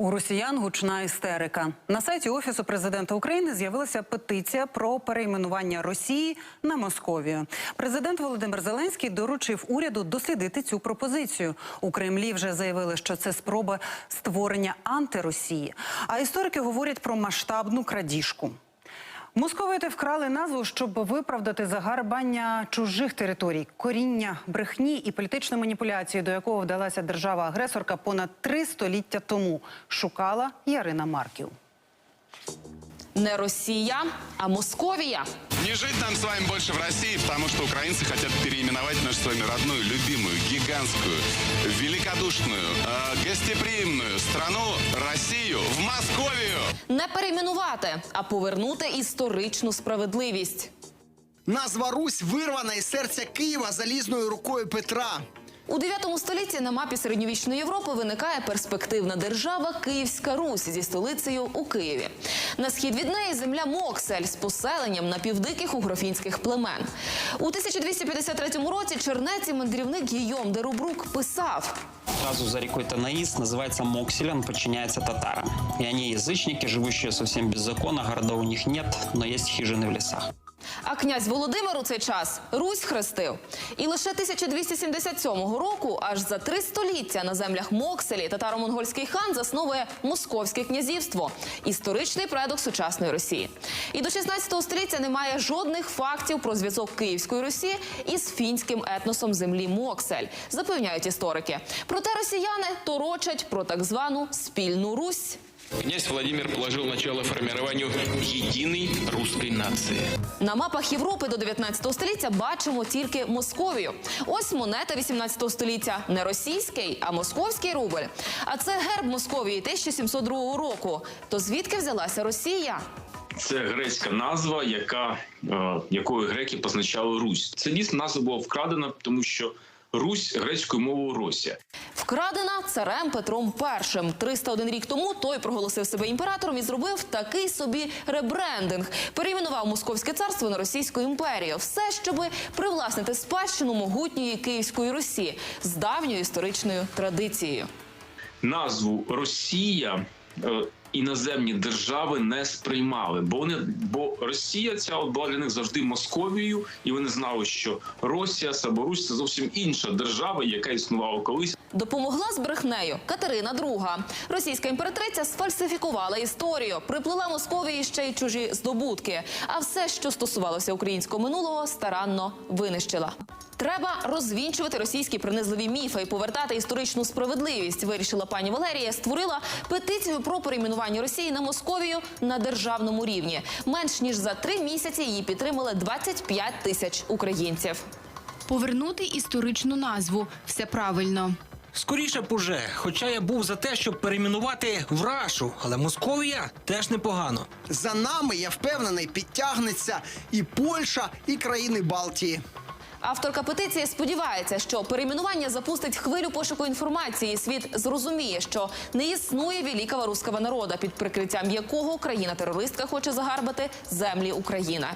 У росіян гучна істерика. На сайті офісу президента України з'явилася петиція про перейменування Росії на Московію. Президент Володимир Зеленський доручив уряду дослідити цю пропозицію. У Кремлі вже заявили, що це спроба створення антиросії. А історики говорять про масштабну крадіжку. Московити вкрали назву, щоб виправдати загарбання чужих територій, коріння брехні і політичну маніпуляцію, до якого вдалася держава-агресорка понад три століття тому. Шукала Ярина Марків. Не Росія, а Московія. Не жить нам с вами больше в России, потому что украинцы хотят переименовать нашу с вами родную, любимую, гигантскую, великодушную, э, гостеприимную страну Россию в Московию. Не перейменувати, а повернути історичну справедливість. Назва Русь вирвана із серця Києва залізною рукою Петра. У 9 столітті на мапі середньовічної Європи виникає перспективна держава Київська Русь зі столицею у Києві. На схід від неї земля Моксель з поселенням напівдиких угрофінських племен. У 1253 році чернець і мандрівник Гійом де Рубрук писав: Сразу за рекой Танаис называется Моксель, он подчиняется татарам. И они язычники, живущие совсем без закона, города у них нет, но есть хижины в лесах. А князь Володимир у цей час Русь хрестив. І лише 1277 року, аж за три століття на землях Мокселі татаро-монгольський хан засновує Московське князівство, історичний предок сучасної Росії. І до 16 століття немає жодних фактів про зв'язок Київської Русі із фінським етносом землі Моксель, запевняють історики. Проте росіяни торочать про так звану спільну Русь. Князь Владимир положил начало формированию единой русской нации. На мапах Європи до 19 століття бачимо тільки Московію. Ось монета 18 століття не російський, а московський рубль. А це герб Московії 1702 року. То звідки взялася Росія? Це грецька назва, яка, е, якою греки позначали Русь. Це дійсно назва була вкрадена, тому що Русь грецькою мовою Росія. Вкрадена царем Петром І. 301 рік тому той проголосив себе імператором і зробив такий собі ребрендинг. Перейменував Московське царство на Російську імперію. Все, щоби привласнити спадщину могутньої Київської Русі з давньою історичною традицією. Назву Росія е, іноземні держави не сприймали, бо вони бо Росія ця от була для них завжди Московією, і вони знали, що Росія або Русь це зовсім інша держава, яка існувала колись. Допомогла з брехнею Катерина II. Російська імператриця сфальсифікувала історію, приплила Московії ще й чужі здобутки. А все, що стосувалося українського минулого, старанно винищила. Треба розвінчувати російські принизливі міфи і повертати історичну справедливість. Вирішила пані Валерія. Створила петицію про перейменування Росії на Московію на державному рівні. Менш ніж за три місяці її підтримали 25 тисяч українців. Повернути історичну назву все правильно. Скоріше б уже, хоча я був за те, щоб перейменувати в Рашу, але Московія теж непогано. За нами, я впевнений, підтягнеться і Польща, і країни Балтії. Авторка петиції сподівається, що перейменування запустить хвилю пошуку інформації. Світ зрозуміє, що не існує великого руського народа, під прикриттям якого країна-терористка хоче загарбати землі України.